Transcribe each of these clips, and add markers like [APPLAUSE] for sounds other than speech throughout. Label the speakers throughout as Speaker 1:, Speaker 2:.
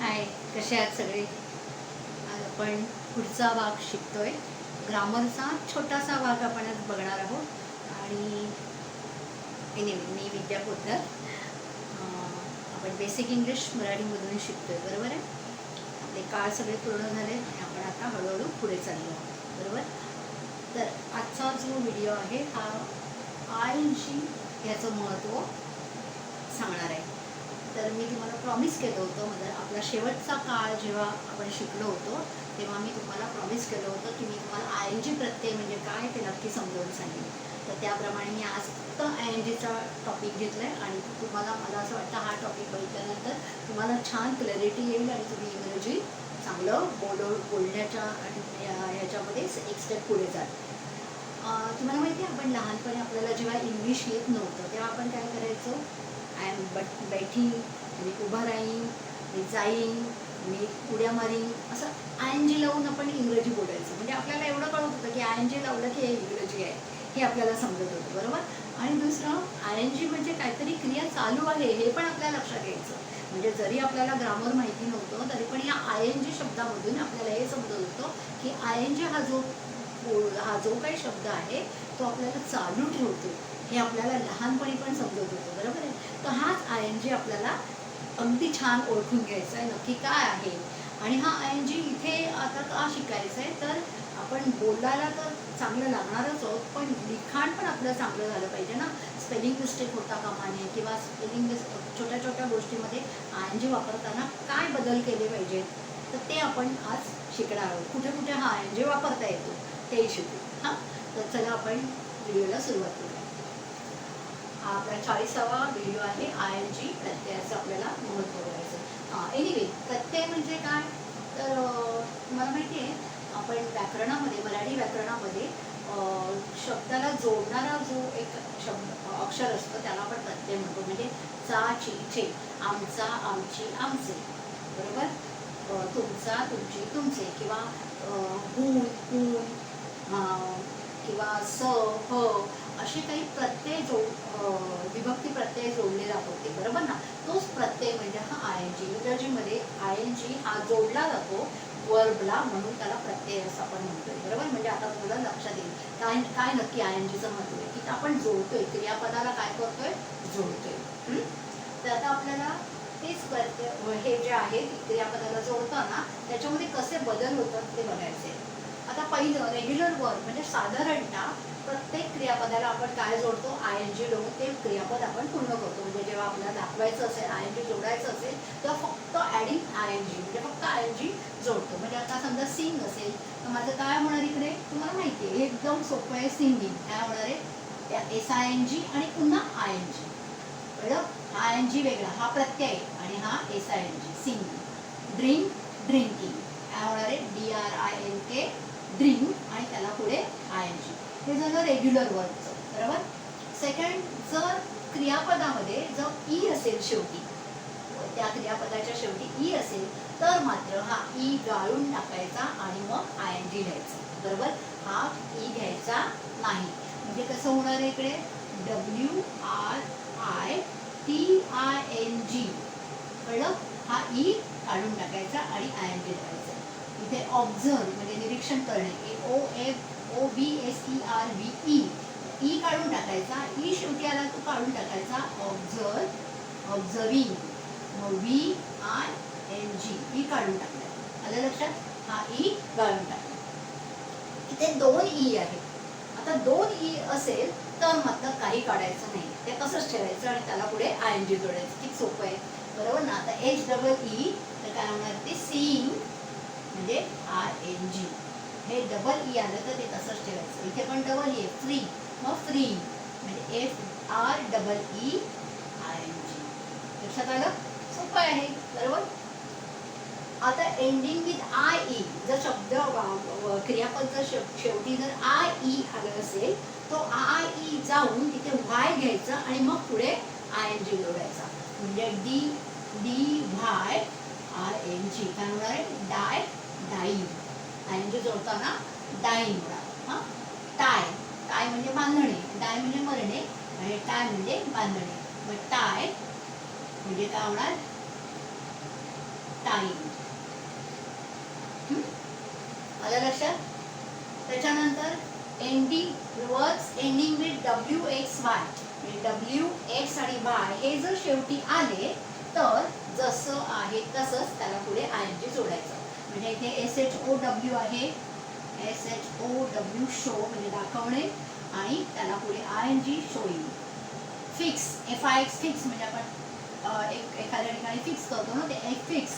Speaker 1: हाय कसे आहात सगळे? आज आपण पुढचा भाग शिकतोय. ग्रामरचा छोटासा भाग आपण आज बघणार आहोत. आणि एनिवे मी विद्या पोद्दार आपण बेसिक इंग्लिश मराठीमधून शिकतोय बरोबर आहे? आपले काळ सगळे पूर्ण झाले आणि आपण आता हळूहळू पुढे चाललो आहोत बरोबर? तर आजचा जो व्हिडिओ आहे हा आय जी याचं महत्त्व सांगणार आहे. तर मी तुम्हाला प्रॉमिस केलं होतं म्हणजे आपला शेवटचा काळ जेव्हा आपण शिकलो होतो तेव्हा मी तुम्हाला प्रॉमिस केलं होतं की मी तुम्हाला आय एन जी प्रत्यय म्हणजे काय ते नक्की समजावून सांगेन. तर त्याप्रमाणे मी आज फक्त आय एन जीचा टॉपिक घेतला आहे आणि तुम्हाला मला असं वाटतं हा टॉपिक बघितल्यानंतर तुम्हाला छान क्लॅरिटी येईल आणि तुम्ही इंग्रजी चांगलं बोल बोलण्याच्या आणि याच्यामध्ये ह्याच्यामध्ये एक स्टेप पुढे जाल. तुम्हाला माहिती आहे आपण लहानपणी आपल्याला जेव्हा इंग्लिश येत नव्हतं तेव्हा आपण काय करायचो? आय एम बट बैठीन मी उभा राहीन मी जाईन मी उड्या मारीन. असं आय एन जी लावून आपण इंग्रजी बोलायचं. म्हणजे आपल्याला एवढं कळत होतं की आय एन जी लावलं की हे इंग्रजी आहे हे आपल्याला समजत होतं बरोबर? आणि दुसरं आय एन जी म्हणजे काहीतरी क्रिया चालू आहे हे पण आपल्याला लक्षात यायचं. म्हणजे जरी आपल्याला ग्रामर माहिती नव्हतं तरी पण या आय एन जी शब्दामधून आपल्याला हे समजत होतं की आय एन जी हा जो हा जो काही शब्द आहे तो आपल्याला चालू ठेवतो. हे आपल्याला लहानपणी पण समजत होतं बरोबर आहे? तर हाच आय एन जी आपल्याला अगदी छान ओळखून घ्यायचा आहे नक्की काय आहे? आणि हा आय एन जी इथे आता का शिकायचं आहे? तर आपण बोलायला तर चांगलं लागणारच आहोत पण लिखाण पण आपलं चांगलं झालं पाहिजे ना? स्पेलिंग मिस्टेक होता कामा नये किंवा स्पेलिंग छोट्या छोट्या गोष्टीमध्ये आय एन जी वापरताना काय बदल केले पाहिजेत तर ते आपण आज शिकणार आहोत. कुठे कुठे हा आय एन जी वापरता येतो तेही शिकू. हां? तर चला आपण व्हिडिओला सुरुवात करूया. हा आपला चाळीसावा व्हिडिओ आहे. आय एन जी प्रत्ययाचं आपल्याला महत्त्व करायचं हां एनिवे प्रत्यय म्हणजे काय? तर मला तुम्हाला माहिती आहे आपण व्याकरणामध्ये मराठी व्याकरणामध्ये शब्दाला जोडणारा जो एक शब्द अक्षर असतो त्याला आपण प्रत्यय म्हणतो. म्हणजे चा ची चे आमचा आमची आमचे. बरोबर? तुमचा तुमची तुमचे. किंवा हून हून किंवा स ह असे काही प्रत्यय जो विभक्ती प्रत्यय जोडले जात होते बरोबर ना? तोच प्रत्यय म्हणजे हा आय एन जी इंग्रजीमध्ये आय एन जी हा जोडला जातो वर्बला म्हणून त्याला प्रत्यय असं आपण म्हणतोय बरोबर? म्हणजे आता तुम्हाला लक्षात येईल. काय काय नक्की आय एन जीचं महत्त्व आहे? की आपण जोडतोय क्रियापदाला काय करतोय? जोडतोय. तर आता आपल्याला तेच प्रत्यय हे जे आहे क्रियापदाला जोडताना त्याच्यामध्ये कसे बदल होतात ते बघायचे. आता पहिलं रेग्युलर वर्क म्हणजे साधारणतः प्रत्येक क्रियापदाला आपण काय जोडतो? आय एन जी लावून ते क्रियापद आपण पूर्ण करतो. म्हणजे जेव्हा आपल्याला दाखवायचं असेल आय एन जी जोडायचं असेल तेव्हा फक्त ॲडिंग आय एन जी म्हणजे फक्त आय एन जी जोडतो. म्हणजे आता समजा सिंग असेल तर माझं काय होणार इकडे? तुम्हाला माहिती आहे एकदम सोपं आहे सिंगिंग काय होणार आहे? एस आय एन जी आणि पुन्हा आय एन जी बरं आय एन जी वेगळा हा प्रत्यय आणि हा S I N G singing drink drinking काय होणार आहे? D R I N K drink आणि त्याला पुढे आय एन जी हे झालं रेग्युलर वर्कचं बरोबर? सेकंड जर क्रियापदामध्ये जर ई असेल शेवटी त्या क्रियापदाच्या शेवटी ई असेल तर मात्र हा ई गाळून टाकायचा आणि मग आय एन जी घ्यायचं बरोबर? हा ई घ्यायचा नाही. म्हणजे कसं होणार आहे इकडे? W R I T I N G कळलं? हा ई काढून टाकायचा आणि आय एन जी टाकायचा इथे ऑब्झर्व म्हणजे निरीक्षण करणे A O F O B S E R V E E काढून टाकायचा ई शेवटी आला तो काढून टाकायचा ऑब्झर्व ऑब्झर्विंग मग V I N G E काढून टाकला. आलं लक्षात? हा ई काढून टाकला. इथे दोन ई आहेत आता दोन ई असेल तर मात्र काही काढायचं नाही. ते तसंच ठेवायचं आणि त्याला पुढे आय एन जी जोडायचं. किती सोपं आहे. बरोबर ना? आता एच डबल ई तर काय होणार? ते सीईंग म्हणजे आर एन जी हे डबल ई e आलं तर ते तसंच ठेवायचं. इथे पण डबल ई e आहे. फ्री मग फ्री म्हणजे F R double E I N G लक्षात आलं? सोपं आहे. बरोबर? आता एंडिंग विथ आय ई जर शब्द क्रियापद जर शेव- शेवटी जर आय ई आलं असेल तो आय ई जाऊन तिथे वाय घ्यायचं आणि मग पुढे आय एन जी जोडायचा. म्हणजे D D Y I N G काय होणार आहे? डाय डाई म्हणजे जोडताना डाईन डाई हा? टाय टाय म्हणजे बांधणे. डाय म्हणजे मरणे. आणि टाय म्हणजे बांधणे. मग टाय म्हणजे काय होणार? टाई आलं लक्षात? त्याच्यानंतर ending words ending with W X Y W X आणि वाय हे जर शेवटी आले तर जसं आहे तसंच त्याला पुढे आय जी जोडायचं. म्हणजे इथे एस एच ओ डब्ल्यू आहे. S H O W show म्हणजे दाखवणे आणि त्याला पुढे I N G showing fix F I X fix म्हणजे आपण एक एखाद्या ठिकाणी फिक्स करतो ना ते एक फिक्स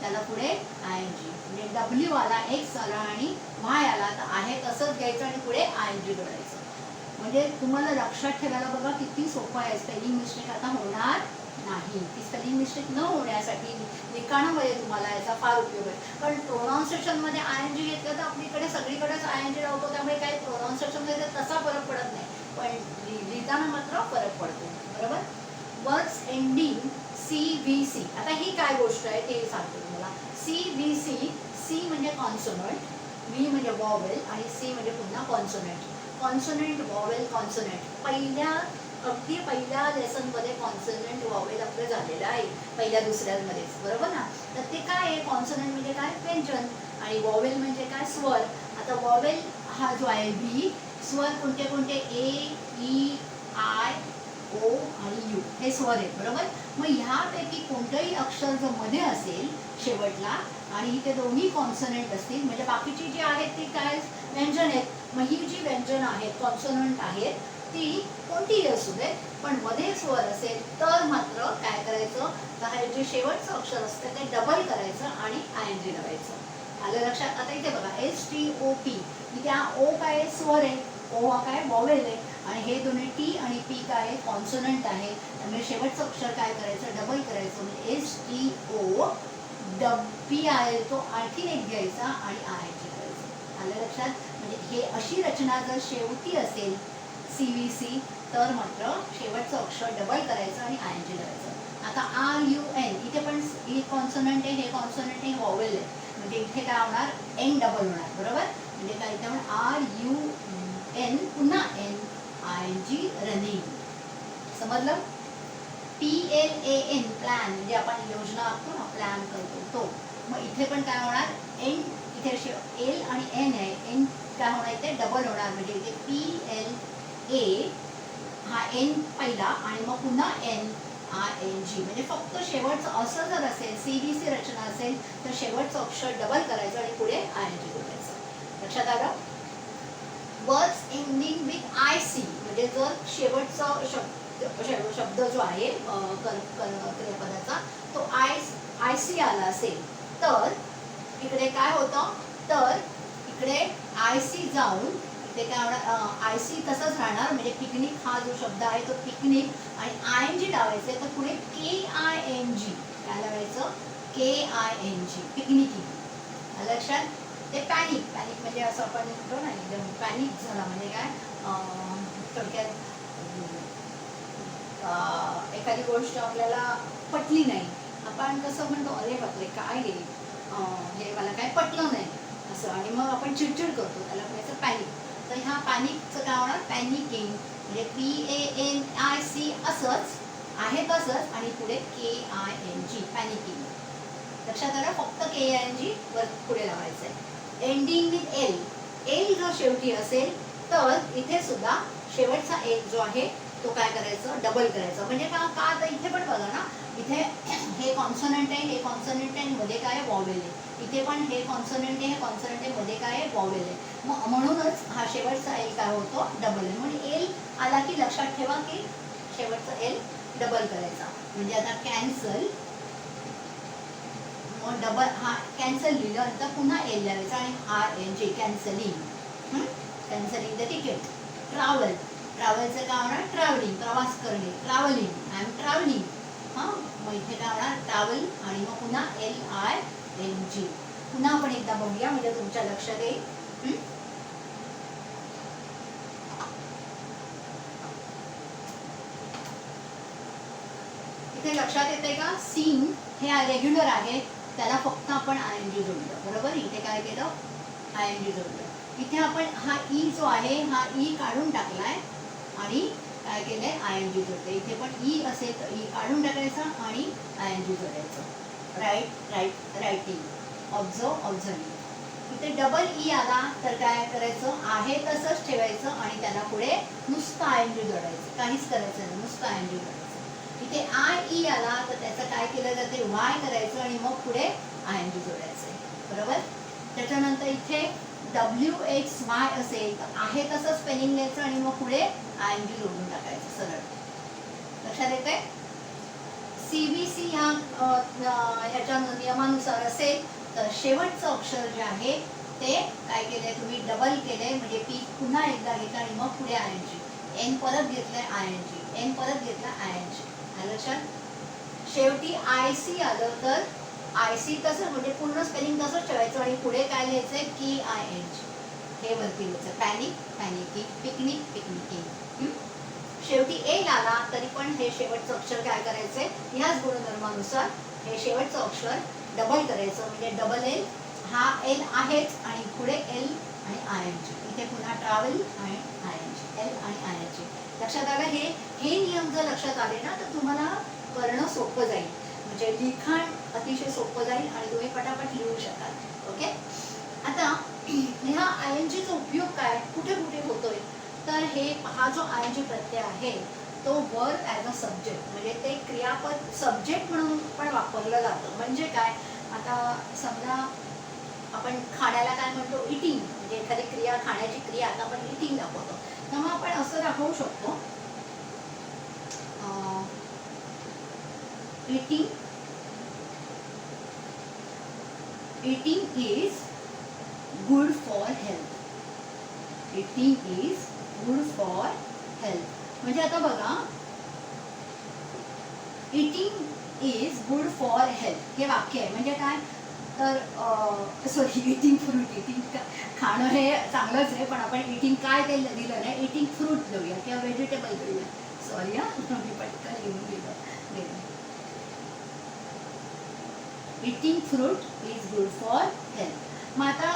Speaker 1: त्याला पुढे आय एन जी म्हणजे डब्ल्यू आला एक्स आला आणि वाय आला तर आहे तसंच घ्यायचं आणि पुढे आय एन जी जोडायचं. म्हणजे तुम्हाला लक्षात ठेवायला बघा किती सोपं आहे. स्पेलिंग मिस्टेक आता होणार नाही. ती स्पेलिंग मिस्टेक न होण्यासाठी लिखाणामध्ये तुम्हाला याचा फार उपयोग आहे. पण प्रोनाऊन्सेशनमध्ये आय एन जी घेतलं तर आपलीकडे सगळीकडेच आय एन जी लावतो त्यामुळे काही प्रोनाऊन्सेशनमध्ये तसा फरक पडत नाही. पण लिहिताना मात्र फरक पडतो. बरोबर? Words ending C V C आता ही काय गोष्ट आहे ते सांगतो तुम्हाला. सी व्ही सी सी म्हणजे कॉन्सोनंट व्ही म्हणजे वॉवेल आणि सी म्हणजे पुन्हा कॉन्सोनंट कॉन्सोनंट वॉवेल कॉन्सोनंट पहिल्या अगदी पहिल्या लेसनमध्ये कॉन्सनंट वॉवेल आपलं झालेलं आहे पहिल्या दुसऱ्यामध्येच. बरोबर ना? तर ते काय आहे? कॉन्सनंट म्हणजे काय? व्यंजन. आणि वॉवेल म्हणजे काय? स्वर. आता वॉवेल हा जो आहे व्ही स्वर कोणते कोणते? ए ई आय ओ आणि यू हे स्वर आहेत. बरोबर? मग ह्यापैकी कोणतंही अक्षर जर मध्ये असेल शेवटला आणि इथे दोन्ही कॉन्सनंट असतील म्हणजे बाकीची जी आहेत ती काय? व्यंजन आहेत. मग ही जी व्यंजन आहेत कॉन्सनंट आहेत ती कोणतीही असू दे पण मध्ये स्वर असेल तर मात्र काय करायचं? बाहेरचे जे शेवटचं अक्षर असतं ते डबल करायचं आणि आय एन जी लावायचं. आलं लक्षात? आता इथे बघा एस टी ओ पी त्या ओ काय स्वर आहे? ओ हा काय वॉवेल आहे? आणि हे दोन्ही टी आणि पी काय आहे कॉन्सोनंट आहे? त्यामुळे शेवटचं अक्षर काय करायचं? डबल करायचं. म्हणजे S T O dub P आहे तो आणखीन एक घ्यायचा आणि आय एन जी करायचं आलं लक्षात? म्हणजे हे अशी रचना जर शेवटी असेल सी व्ही सी तर मात्र शेवटचं अक्षर डबल करायचं आणि आय एन जी करायचं. आता आर यू एन इथे पण हे कॉन्सोनंट आहे हे कॉन्सोनंट आहे वॉवेल आहे. म्हणजे इथे काय होणार? एन डबल होणार बरोबर? म्हणजे काय इथे पण आर यू एन पुन्हा N I N G running समजलं? P L A N plan म्हणजे आपण योजना आखतो ना प्लॅन करतो. तो. मग इथे पण काय होणार? एन इथे एल आणि एन आहे. एन काय होणार इथे? डबल होणार. म्हणजे इथे पी एल ए हा एन पहिला आणि मग पुन्हा एन आय एन जी म्हणजे फक्त शेवटचं असं जर असेल सी बी सी रचना असेल तर शेवटचं अक्षर डबल करायचं आणि पुढे आय एन जी बोलायचं. लक्षात आलं? Words ending with I C म्हणजे जर शेवटचा शब्द शब्द जो आहे क्रियापदाचा तो आय आय सी आला असेल तर इकडे काय होतं? तर इकडे आय सी जाऊन ते काय होणार आय सी तसंच राहणार म्हणजे पिकनिक हा जो शब्द आहे तो पिकनिक आणि आय एन जी लावायचं आहे तर पुढे के आय एन जी काय लावायचं? K I N G picnicking. लक्षात? ते पॅनिक पॅनिक म्हणजे असं आपण म्हणतो ना एकदम पॅनिक झाला म्हणजे काय? थोडक्यात एखादी गोष्ट आपल्याला पटली नाही. आपण कसं म्हणतो अरे बापरे काय हे? मला काय पटलं नाही. असं. आणि मग आपण चिडचिड करतो त्याला म्हणायचं पॅनिक तर ह्या पॅनिकचं काय होणार पॅनिकिंग म्हणजे P A N I C असंच आहे तसंच आणि पुढे K I N G panicking लक्षात आलं? फक्त के आय एन जी वर पुढे लावायचं आहे एंडिंग विथ एल एल जर शेवटी असेल तर इथे सुद्धा शेवटचा एल जो आहे तो काय करायचं? डबल करायचं. म्हणजे का का आता इथे पण बघा ना इथे हे कॉन्सनंट आहे हे कॉन्सनंट आहे मध्ये काय वॉवेल आहे. इथे पण हे कॉन्सनंट आहे हे कॉन्सनंट आहे मध्ये काय आहे? वॉवेल आहे. मग म्हणूनच हा शेवटचा एल काय होतो? डबल आहे. म्हणजे एल आला की लक्षात ठेवा की शेवटचा एल डबल करायचा. म्हणजे आता कॅन्सल मग डबल हा कॅन्सल लिहिलं नंतर पुन्हा एल लावायचा. आणि R N J cancelling cancelling the ticket travel ट्रॅव्हलचं काय होणार ट्रॅव्हलिंग प्रवास करणे ट्रॅव्हलिंग आय एम ट्रॅव्हलिंग. हां मग इथे काय होणार? ट्रॅव्हल आणि मग पुन्हा एल आय एल जी पुन्हा आपण एकदा बघूया म्हणजे तुमच्या लक्षात येईल. इथे लक्षात येते का? सीन हे रेग्युलर आहे. त्याला फक्त आपण आय एन जी जोडलं. बरोबर? इथे काय केलं? आय एन जी जोडलं. इथे आपण हा ई जो आहे हा ई काढून टाकलाय. आणि काय केलंय? आय एन जी जोडलं इथे पण e ई असेल तर ई e काढून टाकायचा आणि I N G जोडायचं. Write write writing observe observing इथे डबल ई e आला तर काय करायचं? आहे तसंच ठेवायचं आणि त्याला पुढे नुसतं आय एन जी जोडायचं. काहीच करायचं नाही. नुसतं आय एन जी जोडायचं. इथे आय ई आला तर त्याचं काय केलं जाते? वाय करायचं आणि मग पुढे आय एन जी जोडायचं बरोबर? त्याच्यानंतर इथे डब्ल्यू एक्स वाय असेल तर आहे तसं स्पेलिंग लिहायचं आणि मग पुढे आय एम जी लोडून टाकायचं सरळ. लक्षात येते सी बी सी ह्या नियमानुसार असेल तर शेवटचं अक्षर जे आहे ते काय केलंय तुम्ही? डबल केलंय म्हणजे पी पुन्हा एकदा घेतलं आणि मग पुढे आय एन जी एन परत घेतलंय आय एन जी एन परत घेतला आय एन जी लक्षात? शेवटी आय सी आलं तर आय सी तसं म्हणजे पूर्ण स्पेलिंग तसंच ठेवायचं आणि पुढे काय लिहायचंय? की आय एच हे वरती लिहायचं. पॅनिक पॅनिकी पिकनिक पिकनिकी शेवटी एल आला तरी पण हे शेवटचं अक्षर काय करायचंय? ह्याच गुणधर्मानुसार हे शेवटचं अक्षर डबल करायचं. म्हणजे डबल एल हा एल आहेच आणि पुढे एल आणि आय एन जी इथे पुन्हा ट्रॅव्हल आणि आय एन जी एल आणि आय एन जी लक्षात आलं हे? हे नियम जर लक्षात आले ना तर तुम्हाला करणं सोपं जाईल. म्हणजे लिखाण अतिशय सोपं जाईल आणि तुम्ही पटापट लिहू शकाल. ओके? आता ह्या आय एन जीचा उपयोग काय? कुठे कुठे होतोय? तर हे हा जो आय एन जी प्रत्यय आहे तो वर्क ॲज अ सब्जेक्ट म्हणजे ते क्रियापद सब्जेक्ट म्हणून पण वापरलं जातं. म्हणजे काय? आता समजा आपण खाण्याला काय म्हणतो? इटिंग म्हणजे एखादी क्रिया खाण्याची क्रिया आता आपण इटिंग दाखवतो. तेव्हा आपण असं दाखवू शकतो eating eating is good for health eating is good for health म्हणजे आता बघा eating is good for health हे वाक्य आहे. म्हणजे काय? तर सॉरी इटिंग फ्रूट इटिंग खाणं हे चांगलंच आहे पण आपण इटिंग काय ते दिलं नाही. इटिंग फ्रूट देऊया किंवा व्हेजिटेबल देऊया सॉरी हा. मी पटकन लिहून दिलं eating fruit is good for health मग आता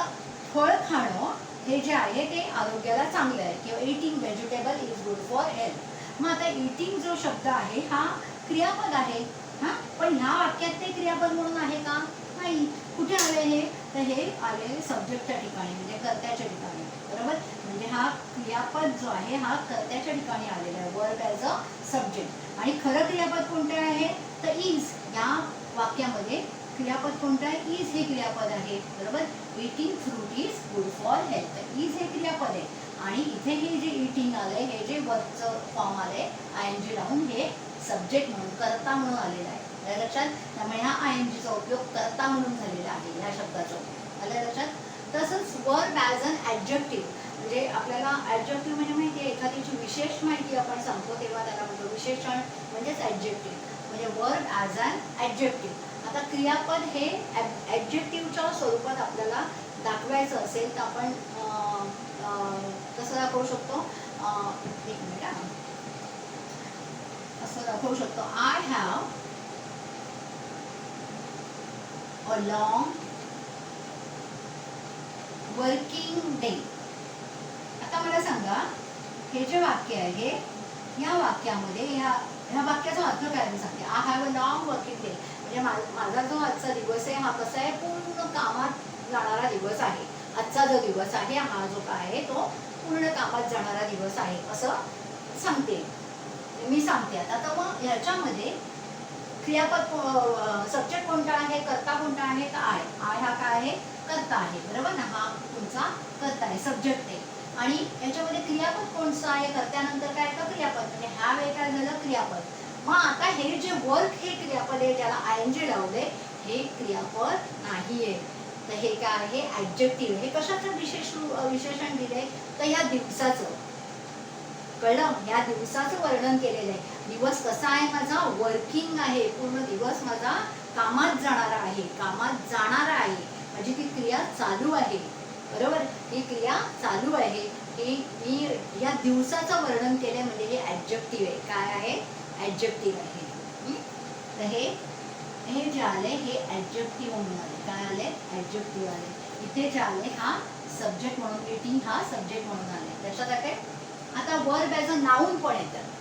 Speaker 1: फळ खाणं हे जे आहे ते आरोग्याला चांगलं आहे किंवा eating vegetable is good for health मग आता इटिंग जो शब्द आहे हा क्रियापद आहे. हा? पण ह्या वाक्यात ते क्रियापद म्हणून आहे का? नाही. कुठे आले हे? तर हे आले सब्जेक्टच्या ठिकाणी म्हणजे कर्त्याच्या ठिकाणी. बरोबर? म्हणजे हा क्रियापद जो आहे हा कर्त्याच्या ठिकाणी आलेला आहे वर्क ॲज अ सब्जेक्ट आणि खरं क्रियापद कोणते आहे? तर इज या वाक्यामध्ये क्रियापद कोणतं आहे? इज हे क्रियापद आहे. बरोबर? Eating fruit is good for health is हे क्रियापद आहे. आणि इथे हे जे इटिंग आलंय हे जे वर्कचं फॉर्म आलंय आय एन जी लावून हे सब्जेक्ट म्हणून कर्ता म्हणून आलेलं आहे. लक्षात? त्यामुळे ह्या आय एन जीचा उपयोग कर्ता म्हणून झालेला आहे या शब्दाचा उपयोग. आलं लक्षात? तसंच वर्ब ॲज अन ॲडजेक्टिव्ह म्हणजे आपल्याला ॲडजेक्टिव्ह म्हणजे माहिती आहे एखादीची विशेष माहिती आपण सांगतो तेव्हा त्याला म्हणतो विशेषण म्हणजेच ॲडजेक्टिव्ह म्हणजे वर्ब ॲज अन ॲडजेक्टिव्ह आता क्रियापद हे ॲडजेक्टिव्हच्या स्वरूपात आपल्याला दाखवायचं असेल तर आपण कसं दाखवू शकतो. एक मिनिट असं दाखवू शकतो. I have a long working day आता मला सांगा हे जे वाक्य आहे या वाक्यामध्ये ह्या ह्या वाक्याचा अर्थ काय मी सांगते. I have a long working day म्हणजे माझा जो आजचा दिवस आहे हा कसा आहे? पूर्ण कामात जाणारा दिवस आहे. आजचा जो दिवस आहे हा जो काय आहे तो पूर्ण कामात जाणारा दिवस आहे असं सांगते. मी सांगते आता. तर मग ह्याच्यामध्ये क्रियापद सब्जेक्ट कोणता आहे? कर्ता कोणता आहे? तर आय आय हा काय आहे? कर्ता आहे. बरोबर ना? हा तुमचा कर्ता आहे सब्जेक्ट आहे. आणि याच्यामध्ये क्रियापद कोणतं आहे? कर्त्यानंतर काय तर क्रियापद. म्हणजे ह्या वेळी काय झालं? क्रियापद. मग आता हे जे वर्क हे क्रियापद आहे ज्याला आय एन जी लावले हे क्रियापद नाहीये. तर हे काय आहे? ॲडजेक्टिव्ह हे कशाचं विशेष विशेषण दिलंय? तर ह्या दिवसाचं. कळलं? या दिवसाचं वर्णन केलेलं आहे. दिवस कसा आहे माझा? वर्किंग आहे. पूर्ण दिवस माझा कामात जाणारा आहे. कामात जाणारा आहे. माझी ती क्रिया चालू आहे. बरोबर? ही क्रिया चालू आहे. ही मी या दिवसाचं वर्णन केलंय म्हणजे हे ॲडजेक्टिव्ह आहे. काय आहे? ॲडजेक्टिव्ह आहे. तर हे हे जे आले हे ॲडजेक्टिव्ह म्हणून आले काय आले ॲडजेक्टिव्ह आले इथे जे आले हा सब्जेक्ट म्हणून इटिंग हा सब्जेक्ट म्हणून आले त्याच्यात आहे आता वर्ब ॲज अ नाऊन पण येतं.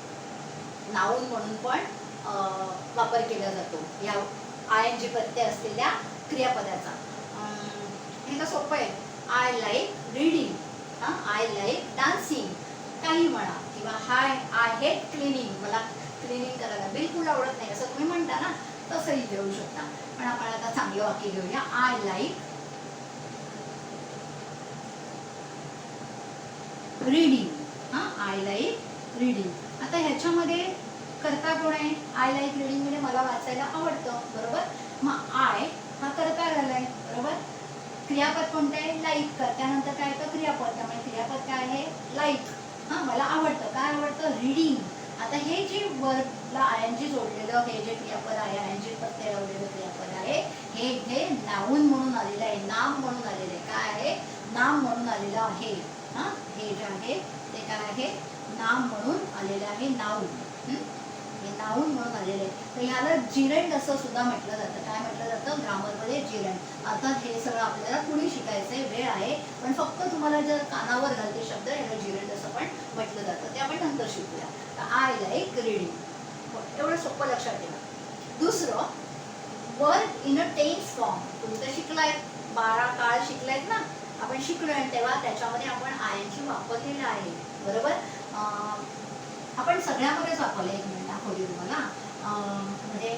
Speaker 1: नाऊन म्हणून पण वापर केला जातो. या आय एन जी प्रत्यय असलेल्या क्रियापदाचा. अं, हे तर सोपं आहे. आय लाईक रीडिंग हां? आय लाईक डान्सिंग काही म्हणा. किंवा हाय आय हेट क्लिनिंग मला क्लिनिंग करायला बिलकुल आवडत नाही. असं तुम्ही म्हणता ना तसंही घेऊ शकता. पण आपण आता चांगलं वाक्य घेऊया. आय लाईक रीडिंग हा आय लाईक रीडिंग आता ह्याच्यामध्ये करता कोण आहे? आय लाईक रीडिंग म्हणजे मला वाचायला आवडतं. बरोबर? मग आय हा करता झालाय बरोबर? क्रियापद कोणतं आहे? लाईक कर त्यानंतर काय येतं? क्रियापद. त्यामुळे क्रियापद काय आहे? लाईक हां मला आवडतं. काय आवडतं? रीडिंग आता हे जे वर्बला आय एन जी जोडलेलं हे जे क्रियापद आहे आय एन जी प्रत्यय लावलेलं क्रियापद आहे हे इथे नाऊन म्हणून आलेलं आहे. नाम म्हणून आलेलं आहे. काय आहे? नाम म्हणून आलेलं आहे. हां? हे जे आहे ते काय आहे? नाम म्हणून आलेलं आहे. नाऊन. हे? नाऊन म्हणून आलेले आहे. तर ह्याला जिरंड असं सुद्धा म्हटलं जातं. काय म्हटलं जातं? ग्रामरमध्ये जिरंड. अर्थात हे सगळं आपल्याला कुणी शिकायचं आहे वेळ आहे. पण फक्त तुम्हाला जर कानावर घालते शब्द याला जिरंड असं पण म्हटलं जातं. ते आपण आय लाईक रीडिंग एवढं सोपं लक्षात ठेवा. दुसरं work in a tense form तुम्ही तर शिकलायत. बारा काळ शिकलायत ना. आपण शिकलोय तेव्हा त्याच्यामध्ये आपण आयची वापरलेलं आहे. बरोबर? आपण सगळ्यामध्येच वापरलं एक मिनिट दाखवली तुम्हाला. म्हणजे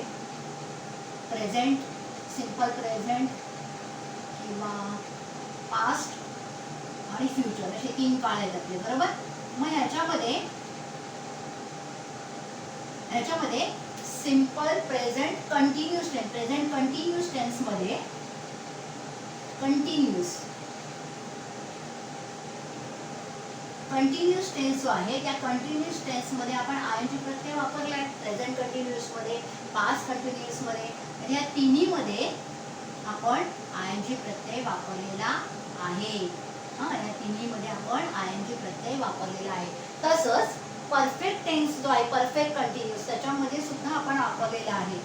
Speaker 1: प्रेझेंट सिंपल प्रेझेंट किंवा पास्ट आणि फ्युचर असे तीन काळ आहेत आपले. बरोबर? मग ह्याच्यामध्ये ह्याच्यामध्ये simple present continuous tense present continuous टेन्समध्ये continuous continuous tense जो आहे त्या कंटिन्युअस टेन्समध्ये आपण आय एन जी प्रत्यय वापरला आहे प्रेझेंट कंटिन्युअसमध्ये पास्ट कंटिन्युअसमध्ये म्हणजे या तिन्हीमध्ये आपण आय एन जी प्रत्यय वापरलेला आहे. हां या तिन्हीमध्ये आपण आय एन जी प्रत्यय वापरलेला आहे. तसंच परफेक्ट टेन्स जो आहे परफेक्ट कंटिन्युअस त्याच्यामध्ये सुद्धा आपण वापरलेला आहे.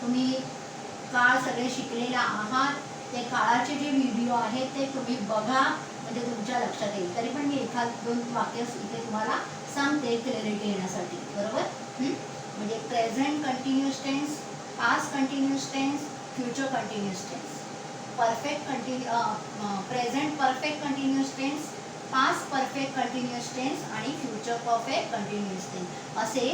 Speaker 1: तुम्ही काळ सगळे शिकलेला आहात ते काळाचे जे व्हिडिओ आहेत ते तुम्ही बघा म्हणजे तुमच्या लक्षात येईल. तरी पण मी एखाद दोन वाक्य इथे तुम्हाला सांगते क्लॅरिटी येण्यासाठी. बरोबर? म्हणजे present continuous tense past continuous tense future continuous tense perfect continue present perfect continuous tense पाच परफेक्ट कंटिन्युअस टेन्स आणि फ्युचर परफेक्ट कंटिन्युअस टेन्स असे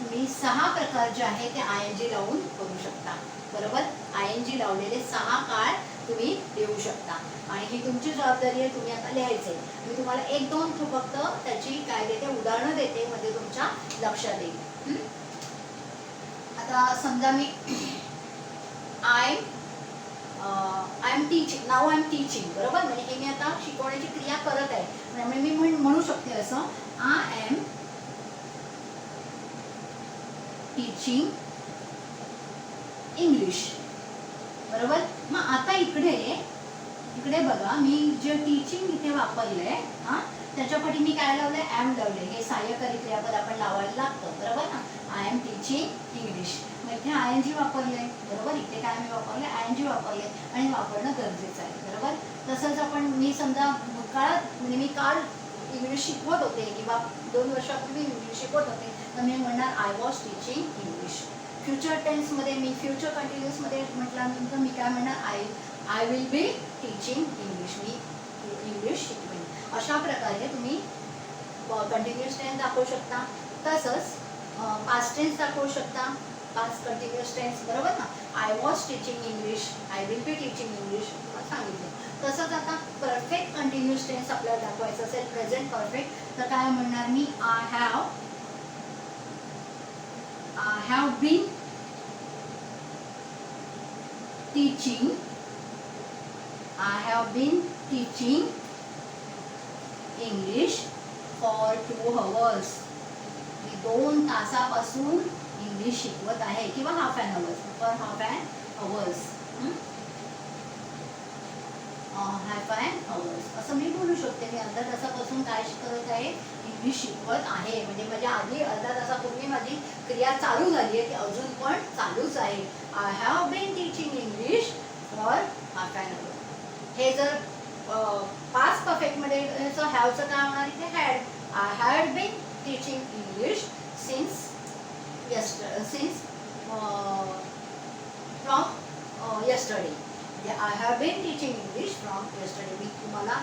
Speaker 1: तुम्ही सहा प्रकार जे आहे ते आय एन जी लावून करू शकता. बरोबर? आय एन जी लावलेले सहा काळ तुम्ही लिहू शकता. आणि ही तुमची जबाबदारी आहे तुम्ही आता लिहायचे मी तुम्हाला एक दोन फक्त त्याची काय देते उदाहरणं देते म्हणजे तुमच्या लक्षात येईल. आता समजा मी [CLEARS THROAT] I I am teaching now I am teaching बरोबर? म्हणजे हे मी आता शिकवण्याची क्रिया करत आहे. त्यामुळे मी म्हणू शकते असं. आय एम टीचिंग इंग्लिश बरोबर? मग आता इकडे इकडे बघा. मी जे टीचिंग इथे वापरलंय हा त्याच्यापाठी मी काय लावलंय? एम लावले हे सहाय्यकारी क्रियापद आपण लावायला लागतं. बरोबर ना? आय एम टीचिंग इंग्लिश मग इथे आय एन जी वापरले बरोबर? इथे काय मी वापरले आय एन जी वापरले आणि वापरणं गरजेचं आहे बरोबर? तसंच आपण मी समजा काळात म्हणजे मी काल इंग्लिश शिकवत होते किंवा दोन वर्षापूर्वी इंग्लिश शिकवत होते तर मी म्हणणार I was teaching English future टेन्समध्ये मी फ्युचर कंटिन्युअसमध्ये म्हटल्यानंतर मी काय म्हणणार I I will be teaching English me English शिकवेन. अशा प्रकारे तुम्ही कंटिन्युअस टेन्स दाखवू शकता. तसंच पास्ट टेन्स दाखवू शकता. पास्ट कंटिन्युअस टेन्स बरोबर ना? I was teaching English I will be teaching English सांगितलं. तसंच आता परफेक्ट कंटिन्युअस टेन्स आपल्याला दाखवायचं असेल प्रेझेंट परफेक्ट तर काय म्हणणार मी? I have I have been teaching I have been teaching English for two hours मी दोन तासापासून मी शिकवत आहे किंवा half and hours per half an hours half an hours असं मी बोलू शकते मी अर्धा तासापासून काय करत आहे मी शिकवत आहे. म्हणजे माझ्या आधी अर्धा तासापूर्वी माझी क्रिया चालू झाली आहे ती अजून पण चालूच आहे. I have been teaching English for half an hour हे जर पास्ट परफेक्टमध्ये हॅवचं काय होणार इथे had I had been teaching English since यस्ट since from yesterday म्हणजे I have been teaching English from yesterday मी तुम्हाला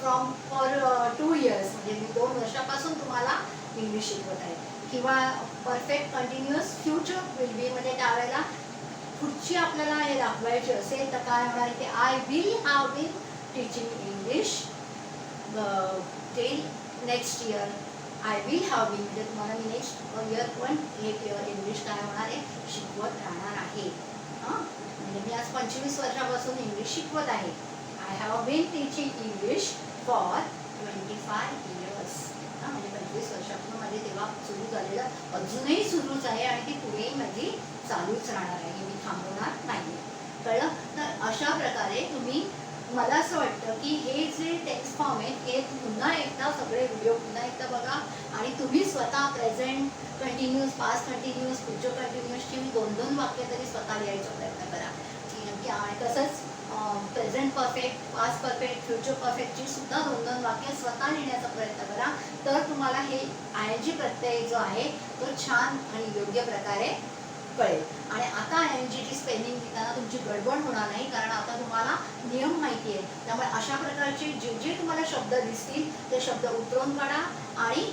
Speaker 1: फ्रॉम फॉर टू इयर्स म्हणजे मी दोन वर्षापासून तुम्हाला इंग्लिश शिकवत आहे. किंवा perfect continuous future will be म्हणजे त्यावेळेला पुढची आपल्याला हे दाखवायची असेल तर काय होणार की I will have been teaching English till next year I will have been म्हणजे तुम्हाला मी नेक्स्ट इयर पण हे प्युअर इंग्लिश काय होणार आहे शिकवत राहणार आहे. हां? म्हणजे मी आज पंचवीस वर्षापासून इंग्लिश शिकवत आहे. I have been teaching English for twenty five years हां म्हणजे पंचवीस वर्षापासून माझे तेव्हा सुरू झालेलं अजूनही सुरूच आहे आणि ती पुढेही माझी चालूच राहणार आहे. मी थांबवणार नाही कळलं? तर अशा प्रकारे तुम्ही मला असं वाटतं की हे जे टेक्स्ट फॉर्म आहे हे पुन्हा एकदा सगळे व्हिडिओ पुन्हा एकदा बघा. आणि तुम्ही स्वतः present continuous past continuous future कंटिन्युअसची मी दोन दोन वाक्य तरी स्वतः लिहायचा प्रयत्न करा. की नक्की आणि तसंच present perfect past perfect future परफेक्टची सुद्धा दोन दोन वाक्य स्वतः लिहिण्याचा प्रयत्न करा. तर तुम्हाला हे आय जी प्रत्यय जो आहे तो छान आणि योग्य प्रकारे कळेल. आणि आता एन जी टी स्पेलिंग लिहिताना तुमची गडबड होणार नाही कारण आता तुम्हाला नियम माहिती आहे. त्यामुळे अशा प्रकारचे जे जे तुम्हाला शब्द दिसतील ते शब्द उतरवून काढा आणि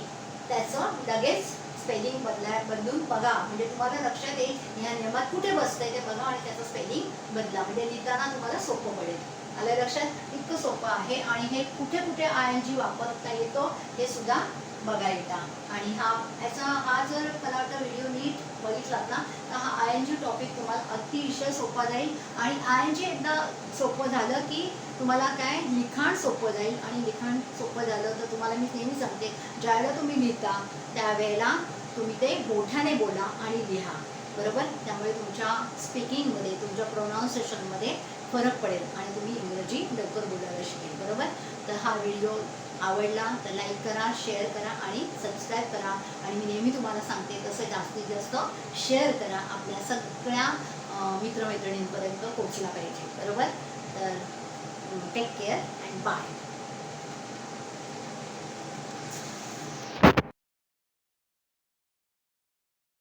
Speaker 1: त्याचं लगेच स्पेलिंग बदला बदलून बघा. म्हणजे तुम्हाला लक्षात येईल या नियमात कुठे बसतंय ते बघा आणि त्याचं स्पेलिंग बदला. म्हणजे लिहिताना तुम्हाला सोपं पडेल. आलं लक्षात? इतकं सोपं आहे. आणि हे कुठे कुठे आय एन जी वापरता येतो हे सुद्धा बघायचा. आणि हा याचा हा जर मला वाटतं व्हिडिओ नीट बघितलात ना तर हा आय एन जी टॉपिक तुम्हाला अतिशय सोपा जाईल. आणि आय एन जी एकदा सोपं झालं की तुम्हाला काय? लिखाण सोपं जाईल. आणि लिखाण सोपं झालं तर तुम्हाला मी नेहमी सांगते ज्यावेळेला तुम्ही लिहिता त्यावेळेला तुम्ही ते मोठ्याने बोला आणि लिहा. बरोबर? त्यामुळे तुमच्या स्पीकिंगमध्ये तुमच्या प्रोनाऊन्सिएशनमध्ये फरक पडेल आणि तुम्ही इंग्रजी लवकर बोलायला शिकेल. बरोबर? तर हा व्हिडिओ आवडला तर लाईक करा शेअर करा आणि सबस्क्राईब करा. आणि मी नेहमी तुम्हाला सांगते तसं जास्तीत जास्त शेअर करा आपल्या सगळ्या मित्रमैत्रिणींपर्यंत पोचला पाहिजे. बरोबर? तर टेक केअर अँड बाय